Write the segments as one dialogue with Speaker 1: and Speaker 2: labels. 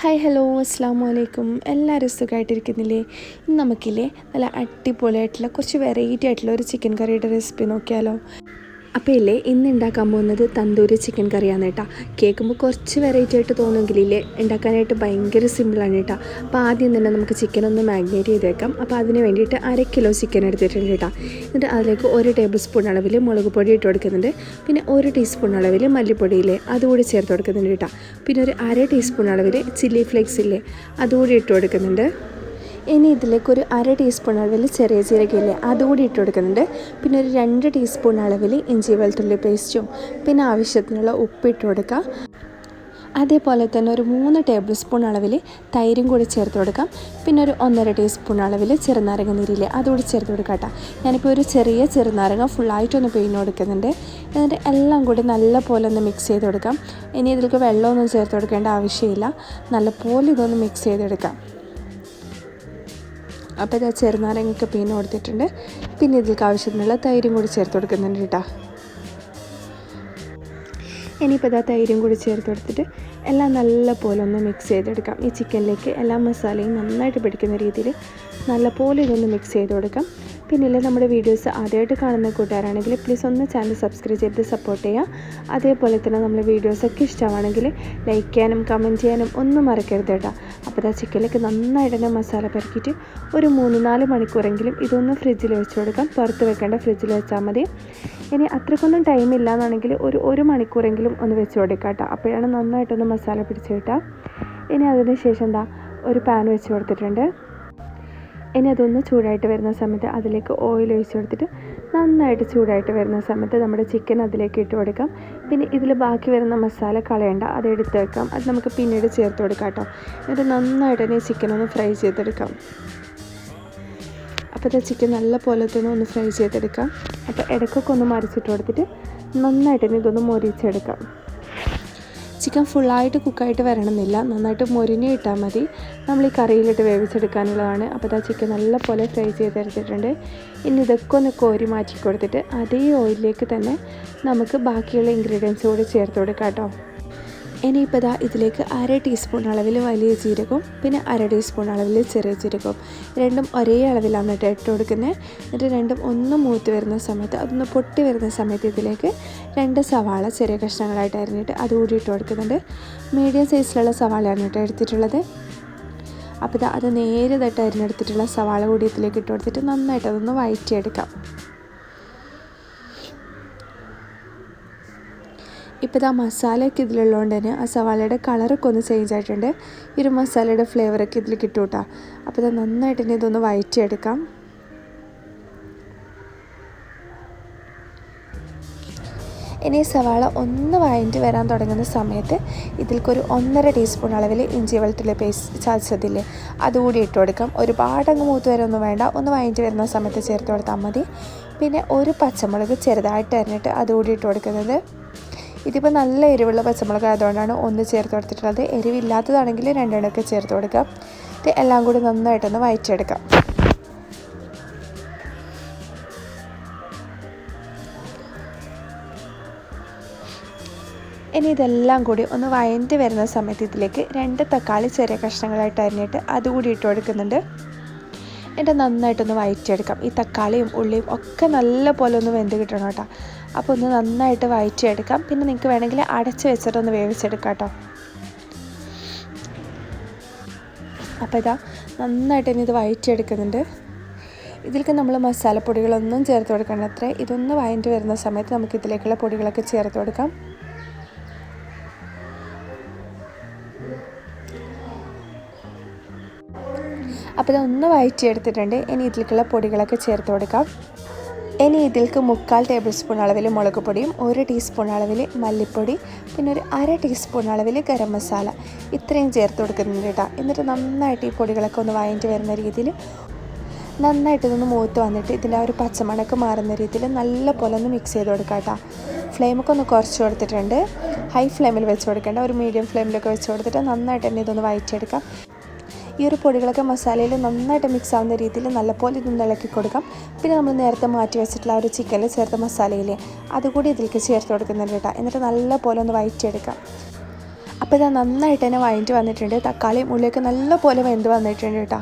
Speaker 1: Hi hello അസ്സാം വലൈക്കും എല്ലാവരും സുഖമായിട്ടിരിക്കുന്നില്ലേ ഇന്ന് നമുക്കില്ലേ നല്ല അടിപൊളിയായിട്ടുള്ള കുറച്ച് വെറൈറ്റി ആയിട്ടുള്ള ഒരു ചിക്കൻ കറിയുടെ റെസിപ്പി നോക്കിയാലോ. അപ്പോൾ ഇല്ലേ ഇന്ന് ഉണ്ടാക്കാൻ പോകുന്നത് തന്തൂരി ചിക്കൻ കറിയാണ് കേട്ടോ. കേൾക്കുമ്പോൾ കുറച്ച് വെറൈറ്റി ആയിട്ട് തോന്നുമെങ്കിലില്ലേ ഉണ്ടാക്കാനായിട്ട് ഭയങ്കര സിമ്പിളാണ് കേട്ടോ. അപ്പോൾ ആദ്യം തന്നെ നമുക്ക് ചിക്കൻ ഒന്ന് മാഗ്നേറ്റ് ചെയ്തേക്കാം. അപ്പോൾ അതിന് വേണ്ടിയിട്ട് അര കിലോ ചിക്കൻ എടുത്തിട്ടുണ്ട് കേട്ടോ. എന്നിട്ട് അതിലേക്ക് ഒരു ടേബിൾ സ്പൂൺ അളവിൽ മുളക് പൊടി ഇട്ട് കൊടുക്കുന്നുണ്ട്. പിന്നെ ഒരു ടീസ്പൂൺ അളവിൽ മല്ലിപ്പൊടിയില്ലേ അതുകൂടി ചേർത്ത് കൊടുക്കുന്നുണ്ട് കേട്ടോ. പിന്നെ ഒരു അര ടീസ്പൂൺ അളവിൽ ചില്ലി ഫ്ലേക്സ് ഇല്ലേ അതുകൂടി ഇട്ട് കൊടുക്കുന്നുണ്ട്. ഇനി ഇതിലേക്ക് ഒരു അര ടീസ്പൂൺ അളവിൽ ചെറിയ ജീരകയില്ലേ അതുകൂടി ഇട്ട് കൊടുക്കുന്നുണ്ട്. പിന്നെ ഒരു രണ്ട് ടീസ്പൂൺ അളവിൽ ഇഞ്ചി വെളുത്തുള്ളി പേസ്റ്റും പിന്നെ ആവശ്യത്തിനുള്ള ഉപ്പ് ഇട്ട് കൊടുക്കുക അതേപോലെ തന്നെ ഒരു മൂന്ന് ടേബിൾ സ്പൂൺ അളവിൽ തൈരും കൂടി ചേർത്ത് കൊടുക്കാം. പിന്നെ ഒരു ഒന്നര ടീസ്പൂൺ അളവിൽ ചെറുനാരങ്ങ നീരില്ലേ അതുകൂടി ചേർത്ത് കൊടുക്കാം ഞാനിപ്പോൾ ഒരു ചെറിയ ചെറുനാരങ്ങ ഫുള്ളായിട്ടൊന്ന് പിഴിഞ്ഞ് കൊടുക്കുന്നുണ്ട്. എന്നിട്ട് എല്ലാം കൂടി നല്ലപോലെ ഒന്ന് മിക്സ് ചെയ്ത് കൊടുക്കാം. ഇനി ഇതിലേക്ക് വെള്ളമൊന്നും ചേർത്ത് കൊടുക്കേണ്ട ആവശ്യമില്ല. നല്ലപോലെ ഇതൊന്ന് മിക്സ് ചെയ്തെടുക്കാം അപ്പോൾ ഇത് ചെറുനാരങ്ങയൊക്കെ പിന്നെ കൊടുത്തിട്ടുണ്ട്. പിന്നെ ഇതിലേക്ക് ആവശ്യത്തിനുള്ള തൈരും കൂടി ചേർത്ത് കൊടുക്കുന്നുണ്ട് കേട്ടോ ഇനിയിപ്പോൾ ഇതാ തൈരും കൂടി ചേർത്ത് കൊടുത്തിട്ട് എല്ലാം നല്ല പോലെ ഒന്ന് മിക്സ് ചെയ്തെടുക്കാം. ഈ ചിക്കനിലേക്ക് എല്ലാ മസാലയും നന്നായിട്ട് പിടിക്കുന്ന രീതിയിൽ നല്ല പോലെ ഇതൊന്ന് മിക്സ് ചെയ്ത് കൊടുക്കാം. പിന്നെ നമ്മുടെ വീഡിയോസ് ആദ്യമായിട്ട് കാണുന്ന കൂട്ടുകാരാണെങ്കിൽ പ്ലീസ് ഒന്ന് ചാനൽ സബ്സ്ക്രൈബ് ചെയ്ത് സപ്പോർട്ട് ചെയ്യുക. അതേപോലെ തന്നെ നമ്മുടെ വീഡിയോസൊക്കെ ഇഷ്ടമാണെങ്കിൽ ലൈക്ക് ചെയ്യാനും കമന്റ് ചെയ്യാനും ഒന്നും മറക്കരുത് കേട്ടോ. അപ്പോൾ ആ ചിക്കനിലേക്ക് നന്നായിട്ട് തന്നെ മസാല പെരക്കിയിട്ട് ഒരു മൂന്ന് നാല് മണിക്കൂറെങ്കിലും ഇതൊന്ന് ഫ്രിഡ്ജിൽ വെച്ച് കൊടുക്കാം. പുറത്ത് വെക്കേണ്ട ഫ്രിഡ്ജിൽ വെച്ചാൽ മതി. ഇനി അത്രക്കൊന്നും ടൈം ഇല്ലയെന്നാണെങ്കിൽ ഒരു ഒരു മണിക്കൂറെങ്കിലും ഒന്ന് വെച്ച് കൊടുക്കാം കേട്ടോ. അപ്പോഴാണ് നന്നായിട്ടൊന്ന് മസാല പിടിച്ച് കിട്ടുക. ഇനി അതിന് ശേഷം എന്താ ഒരു പാൻ വെച്ച് കൊടുത്തിട്ടുണ്ട്. ഇനി അതൊന്ന് ചൂടായിട്ട് വരുന്ന സമയത്ത് അതിലേക്ക് ഓയിൽ ഒഴിച്ച് കൊടുത്തിട്ട് നന്നായിട്ട് ചൂടായിട്ട് വരുന്ന സമയത്ത് നമ്മുടെ ചിക്കൻ അതിലേക്ക് ഇട്ട് കൊടുക്കാം. പിന്നെ ഇതിൽ ബാക്കി വരുന്ന മസാല കളയണ്ട അത് എടുത്ത് വെക്കാം. അത് നമുക്ക് പിന്നീട് ചേർത്ത് കൊടുക്കാം കേട്ടോ എന്നിട്ട് നന്നായിട്ട് തന്നെ ചിക്കൻ ഒന്ന് ഫ്രൈ ചെയ്തെടുക്കാം. അപ്പോൾ ചിക്കൻ നല്ല പോലെ തന്നെ ഒന്ന് ഫ്രൈ ചെയ്തെടുക്കാം. അപ്പോൾ ഇടയ്ക്കൊക്കെ ഒന്ന് മറിച്ചിട്ട് കൊടുത്തിട്ട് നന്നായിട്ട് തന്നെ ഇതൊന്ന് മൊരിച്ചെടുക്കാം. ചിക്കൻ ഫുള്ളായിട്ട് കുക്കായിട്ട് വരണമെന്നില്ല. നന്നായിട്ട് മുരിഞ്ഞ് ഇട്ടാൽ മതി. നമ്മൾ ഈ കറിയിലിട്ട് വേവിച്ചെടുക്കാനുള്ളതാണ്. അപ്പോൾ ആ ചിക്കൻ നല്ല പോലെ ഫ്രൈ ചെയ്തെടുത്തിട്ടുണ്ട് ഇനി ഇതൊക്കെ ഒന്ന് കോരി മാറ്റി കൊടുത്തിട്ട് അതേ ഓയിലിലേക്ക് തന്നെ നമുക്ക് ബാക്കിയുള്ള ഇൻഗ്രീഡിയൻസ് കൂടി ചേർത്ത് കൊടുക്കാം കേട്ടോ. ഇനിയിപ്പോൾ ഇതാ ഇതിലേക്ക് അര ടീസ്പൂൺ അളവിൽ വലിയ ജീരകവും പിന്നെ അര ടീസ്പൂൺ അളവിൽ ചെറിയ ജീരകവും. രണ്ടും ഒരേ അളവിലാണ് കേട്ടോ ഇട്ട് കൊടുക്കുന്നത്. എന്നിട്ട് രണ്ടും ഒന്ന് മൂത്ത് വരുന്ന സമയത്ത് അതൊന്ന് പൊട്ടി വരുന്ന സമയത്ത് ഇതിലേക്ക് രണ്ട് സവാള ചെറിയ കഷ്ണങ്ങളായിട്ട് അരിഞ്ഞിട്ട് അതുകൂടി ഇട്ട് കൊടുക്കുന്നുണ്ട്. മീഡിയം സൈസിലുള്ള സവാളയാണ് കേട്ടോ എടുത്തിട്ടുള്ളത്. അപ്പോൾ ഇത് അത് നേരിതായിട്ട് തട്ട് അരിഞ്ഞെടുത്തിട്ടുള്ള സവാള കൂടി ഇതിലേക്ക് ഇട്ട് കൊടുത്തിട്ട് നന്നായിട്ട് അതൊന്ന് വഴറ്റിയെടുക്കാം ഇപ്പോൾ ഇതാ മസാലയൊക്കെ ഇതിലുള്ളതുകൊണ്ട് തന്നെ ആ സവാളയുടെ കളറൊക്കെ ഒന്ന് ചേഞ്ച് ആയിട്ടുണ്ട്. ഈ ഒരു മസാലയുടെ ഫ്ലേവറൊക്കെ ഇതിൽ കിട്ടും കേട്ടോ അപ്പോൾ ഇത് നന്നായിട്ട് തന്നെ ഇതൊന്ന് വയറ്റിയെടുക്കാം. ഇനി സവാള ഒന്ന് വഴഞ്ഞ് വരാൻ തുടങ്ങുന്ന സമയത്ത് ഇതിൽക്കൊരു ഒന്നര ടീസ്പൂൺ അളവിൽ ഇഞ്ചി വെളുത്തുള്ളി പേസ്റ്റ് ചതച്ചതില്ലേ അതുകൂടി ഇട്ട് കൊടുക്കാം. ഒരുപാട് അങ്ങ് മൂത്ത് വരെ ഒന്നും വേണ്ട. ഒന്ന് വഴഞ്ഞ് വരുന്ന സമയത്ത് ചേർത്ത് കൊടുത്താൽ മതി. പിന്നെ ഒരു പച്ചമുളക് ചെറുതായിട്ട് അരിഞ്ഞിട്ട് അതുകൂടി ഇട്ട് കൊടുക്കുന്നത് ഇതിപ്പോൾ നല്ല എരിവുള്ള പച്ചമുളക് ആയതുകൊണ്ടാണ് ഒന്ന് ചേർത്ത് കൊടുത്തിട്ടുള്ളത്. എരിവില്ലാത്തതാണെങ്കിൽ രണ്ടെണ്ണമൊക്കെ ചേർത്ത് കൊടുക്കാം. ഇത് എല്ലാം കൂടി നന്നായിട്ടൊന്ന് വയറ്റിയെടുക്കാം. ഇനി ഇതെല്ലാം കൂടി ഒന്ന് വഴഞ്ഞ് വരുന്ന സമയത്ത് ഇതിലേക്ക് രണ്ട് തക്കാളി ചെറിയ കഷ്ണങ്ങളായിട്ട് അരിഞ്ഞിട്ട് അതുകൂടി ഇട്ട് കൊടുക്കുന്നുണ്ട്. എന്നിട്ട് നന്നായിട്ടൊന്ന് വയറ്റിയെടുക്കാം. ഈ തക്കാളിയും ഉള്ളിയും ഒക്കെ നല്ല പോലെ ഒന്ന് വെന്ത് കിട്ടണം കേട്ടോ. അപ്പോൾ ഒന്ന് നന്നായിട്ട് വഴറ്റിയെടുക്കാം പിന്നെ നിങ്ങൾക്ക് വേണമെങ്കിൽ അടച്ച് വെച്ചിട്ടൊന്ന് വേവിച്ചെടുക്കാം കേട്ടോ. അപ്പോൾ ഇതാ നന്നായിട്ട് ഇനി ഇത് വഴറ്റിയെടുക്കുന്നുണ്ട് ഇതിലേക്ക് നമ്മൾ മസാലപ്പൊടികളൊന്നും ചേർത്ത് കൊടുക്കേണ്ട അത്രേ. ഇതൊന്ന് വഴറ്റി വരുന്ന സമയത്ത് നമുക്ക് ഇതിലേക്കുള്ള പൊടികളൊക്കെ ചേർത്ത് കൊടുക്കാം. അപ്പോൾ ഇതൊന്ന് വഴറ്റിയെടുത്തിട്ടുണ്ട് ഇനി ഇതിലേക്കുള്ള പൊടികളൊക്കെ ചേർത്ത് കൊടുക്കാം. ഇനി ഇതിലേക്ക് മുക്കാൽ ടേബിൾ സ്പൂൺ അളവിൽ മുളക് പൊടിയും ഒരു ടീസ്പൂൺ അളവിൽ മല്ലിപ്പൊടി പിന്നെ ഒരു അര ടീസ്പൂൺ അളവിൽ ഗരം മസാല. ഇത്രയും ചേർത്ത് കൊടുക്കുന്നുണ്ട് കേട്ടോ. എന്നിട്ട് നന്നായിട്ട് ഈ പൊടികളൊക്കെ ഒന്ന് വാങ്ങിയിട്ട് വരുന്ന രീതിയിൽ നന്നായിട്ട് ഇതൊന്ന് മൂത്ത് വന്നിട്ട് ഇതിന്റെ ആ ഒരു പച്ചമണക്ക് മാറുന്ന രീതിയിൽ നല്ല പോലെ ഒന്ന് മിക്സ് ചെയ്ത് കൊടുക്കാം കേട്ടോ. ഫ്ലെയിമൊക്കെ ഒന്ന് കുറച്ച് കൊടുത്തിട്ടുണ്ട്. ഹൈ ഫ്ലെയിമിൽ വെച്ച് കൊടുക്കേണ്ട. ഒരു മീഡിയം ഫ്ലെയിമിലൊക്കെ വെച്ച് കൊടുത്തിട്ട് നന്നായിട്ട് തന്നെ ഇതൊന്ന് വഴറ്റിയെടുക്കാം. ഈ ഒരു പൊടികളൊക്കെ മസാലയിൽ നന്നായിട്ട് മിക്സ് ആവുന്ന രീതിയിൽ നല്ലപോലെ ഇതൊന്ന് ഇളക്കി കൊടുക്കാം. പിന്നെ നമ്മൾ നേരത്തെ മാറ്റി വെച്ചിട്ടുള്ള ആ ഒരു ചിക്കനിൽ ചേർത്ത മസാലയിൽ അതുകൂടി ഇതിലേക്ക് ചേർത്ത് കൊടുക്കുന്നുണ്ട് കേട്ടോ. എന്നിട്ട് നല്ലപോലെ ഒന്ന് വഴറ്റിയെടുക്കാം അപ്പോൾ ഇത് നന്നായിട്ട് തന്നെ വഴറ്റി വന്നിട്ടുണ്ട്. തക്കാളിയും ഉള്ളിയൊക്കെ നല്ലപോലെ വെന്ത് വന്നിട്ടുണ്ട് കേട്ടോ.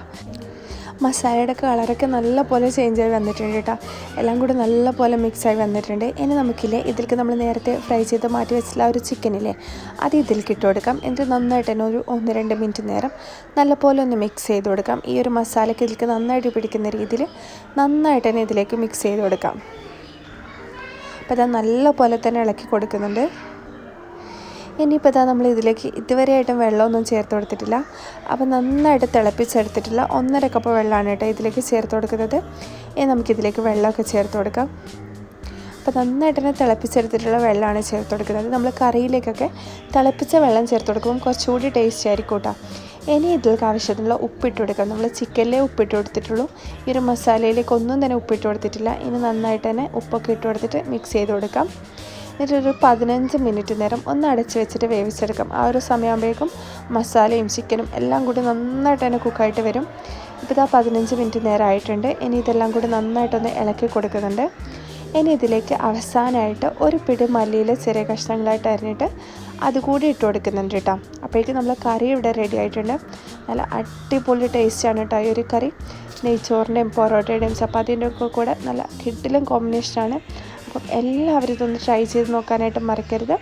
Speaker 1: മസാലയുടെ കളറൊക്കെ നല്ല പോലെ ചേഞ്ച് ആയി വന്നിട്ടുണ്ട് കേട്ടോ എല്ലാം കൂടി നല്ല പോലെ മിക്സായി വന്നിട്ടുണ്ട്. ഇനി നമുക്കില്ലേ ഇതിലേക്ക് നമ്മൾ നേരത്തെ ഫ്രൈ ചെയ്ത് മാറ്റി വെച്ചിട്ടുള്ള ആ ഒരു ചിക്കനില്ലേ അത് ഇതിലേക്ക് ഇട്ട് കൊടുക്കാം. എന്നിട്ട് നന്നായിട്ട് തന്നെ ഒരു ഒന്ന് രണ്ട് മിനിറ്റ് നേരം നല്ല പോലെ ഒന്ന് മിക്സ് ചെയ്ത് കൊടുക്കാം. ഈ ഒരു മസാലയ്ക്ക് ഇതിലേക്ക് നന്നായിട്ട് പിടിക്കുന്ന രീതിയിൽ നന്നായിട്ട് തന്നെ ഇതിലേക്ക് മിക്സ് ചെയ്ത് കൊടുക്കാം. അപ്പോൾ അത് നല്ല പോലെ തന്നെ ഇളക്കി കൊടുക്കുന്നുണ്ട്. ഇനിയിപ്പോൾ ഇതാ നമ്മൾ ഇതിലേക്ക് ഇതുവരെയായിട്ടും വെള്ളമൊന്നും ചേർത്ത് കൊടുത്തിട്ടില്ല. അപ്പോൾ നന്നായിട്ട് തിളപ്പിച്ചെടുത്തിട്ടില്ല ഒന്നര കപ്പ് വെള്ളമാണ് കേട്ടോ ഇതിലേക്ക് ചേർത്ത് കൊടുക്കുന്നത്. ഇനി നമുക്കിതിലേക്ക് വെള്ളമൊക്കെ ചേർത്ത് കൊടുക്കാം. അപ്പോൾ നന്നായിട്ട് തന്നെ തിളപ്പിച്ചെടുത്തിട്ടുള്ള വെള്ളമാണ് ചേർത്ത് കൊടുക്കുന്നത്. നമ്മൾ കറിയിലേക്കൊക്കെ തിളപ്പിച്ച വെള്ളം ചേർത്ത് കൊടുക്കുമ്പോൾ കുറച്ചുകൂടി ടേസ്റ്റ് ആയിരിക്കും കേട്ടോ. ഇനി ഇതിലേക്ക് ആവശ്യത്തിനുള്ള ഉപ്പിട്ട് കൊടുക്കാം. നമ്മൾ ചിക്കനിലേ ഉപ്പിട്ട് കൊടുത്തിട്ടുള്ളൂ. ഈ ഒരു മസാലയിലേക്ക് ഒന്നും തന്നെ ഉപ്പിട്ട് കൊടുത്തിട്ടില്ല. ഇനി നന്നായിട്ട് തന്നെ ഉപ്പൊക്കെ ഇട്ട് കൊടുത്തിട്ട് മിക്സ് ചെയ്ത് കൊടുക്കാം. എന്നിട്ടൊരു പതിനഞ്ച് മിനിറ്റ് നേരം ഒന്ന് അടച്ച് വെച്ചിട്ട് വേവിച്ചെടുക്കാം. ആ ഒരു സമയമാകുമ്പോഴേക്കും മസാലയും ചിക്കനും എല്ലാം കൂടി നന്നായിട്ട് തന്നെ കുക്കായിട്ട് വരും. ഇപ്പോൾ ഇതാ പതിനഞ്ച് മിനിറ്റ് നേരം ആയിട്ടുണ്ട് ഇനി ഇതെല്ലാം കൂടി നന്നായിട്ടൊന്ന് ഇളക്കി കൊടുക്കുന്നുണ്ട്. ഇനി ഇതിലേക്ക് അവസാനമായിട്ട് ഒരു പിടി മല്ലിയിൽ ചെറിയ കഷ്ണങ്ങളായിട്ട് അരിഞ്ഞിട്ട് അതുകൂടി ഇട്ട് കൊടുക്കുന്നുണ്ട് കേട്ടോ. അപ്പോഴേക്കും നമ്മൾ കറി ഇവിടെ റെഡി ആയിട്ടുണ്ട്. നല്ല അടിപൊളി ടേസ്റ്റാണ് കേട്ടോ ഈ ഒരു കറി. നെയ്ച്ചോറിന്റെയും പൊറോട്ടയുടെയും ചപ്പാത്തിന്റെയും ഒക്കെ കൂടെ നല്ല കിഡിലും കോമ്പിനേഷനാണ് അപ്പം എല്ലാവരും ഇതൊന്ന് ട്രൈ ചെയ്ത് നോക്കാനായിട്ട് മറക്കരുത്.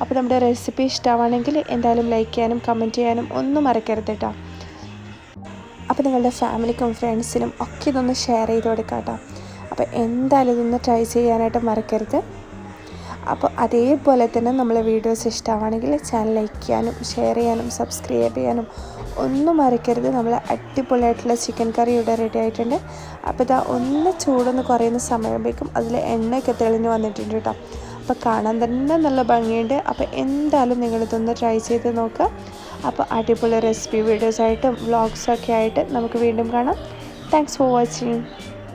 Speaker 1: അപ്പോൾ നമ്മുടെ റെസിപ്പി ഇഷ്ടമാണെങ്കിൽ എന്തായാലും ലൈക്ക് ചെയ്യാനും കമന്റ് ചെയ്യാനും ഒന്നും മറക്കരുത് കേട്ടോ. അപ്പോൾ നിങ്ങളുടെ ഫാമിലിക്കും ഫ്രണ്ട്സിനും ഒക്കെ ഇതൊന്ന് ഷെയർ ചെയ്ത് കൊടുക്കാം കേട്ടോ. അപ്പോൾ എന്തായാലും ഇതൊന്ന് ട്രൈ ചെയ്യാനായിട്ട് മറക്കരുത്. അപ്പോൾ അതേപോലെ തന്നെ നമ്മളെ വീഡിയോസ് ഇഷ്ടമാണെങ്കിൽ ചാനൽ ലൈക്ക് ചെയ്യാനും ഷെയർ ചെയ്യാനും സബ്സ്ക്രൈബ് ചെയ്യാനും ഒന്നും മറക്കരുത് നമ്മൾ അടിപൊളിയായിട്ടുള്ള ചിക്കൻ കറി ഇവിടെ റെഡി ആയിട്ടുണ്ട്. അപ്പോൾ ഇതാ ഒന്ന് ചൂടൊന്ന് കുറയുന്ന സമയമാകുമ്പോഴേക്കും അതിൽ എണ്ണയൊക്കെ തെളിഞ്ഞ് വന്നിട്ടുണ്ട് കേട്ടോ. അപ്പോൾ കാണാൻ തന്നെ നല്ല ഭംഗിയുണ്ട്. അപ്പോൾ എന്തായാലും നിങ്ങളിതൊന്ന് ട്രൈ ചെയ്ത് നോക്കുക അപ്പോൾ അടിപൊളി റെസിപ്പി വീഡിയോസായിട്ടും വ്ളോഗ്സൊക്കെ ആയിട്ട് നമുക്ക് വീണ്ടും കാണാം. Thanks for watching